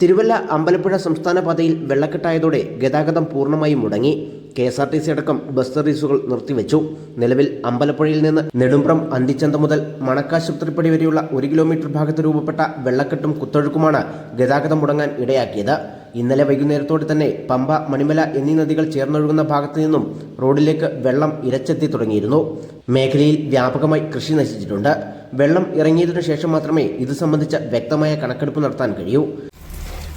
തിരുവല്ല അമ്പലപ്പുഴ സംസ്ഥാന പാതയിൽ വെള്ളക്കെട്ടായതോടെ ഗതാഗതം പൂർണമായും മുടങ്ങി. K S R T C അടക്കം ബസ് സർവീസുകൾ നിർത്തിവെച്ചു. നിലവിൽ അമ്പലപ്പുഴയിൽ നിന്ന് നെടുമ്പ്രം അന്തിച്ചന്ത മുതൽ മണക്കാശുപത്രിപ്പടി വരെയുള്ള ഒരു കിലോമീറ്റർ ഭാഗത്ത് രൂപപ്പെട്ട വെള്ളക്കെട്ടും കുത്തൊഴുക്കുമാണ് ഗതാഗതം മുടങ്ങാൻ ഇടയാക്കിയത്. ഇന്നലെ വൈകുന്നേരത്തോടെ തന്നെ പമ്പ മണിമല എന്നീ നദികൾ ചേർന്നൊഴുകുന്ന ഭാഗത്തു നിന്നും റോഡിലേക്ക് വെള്ളം ഇരച്ചെത്തി തുടങ്ങിയിരുന്നു. മേഖലയിൽ വ്യാപകമായി കൃഷി നശിച്ചിട്ടുണ്ട്. വെള്ളം ഇറങ്ങിയതിനു ശേഷം മാത്രമേ ഇത് സംബന്ധിച്ച വ്യക്തമായ കണക്കെടുപ്പ് നടത്താൻ കഴിയൂ.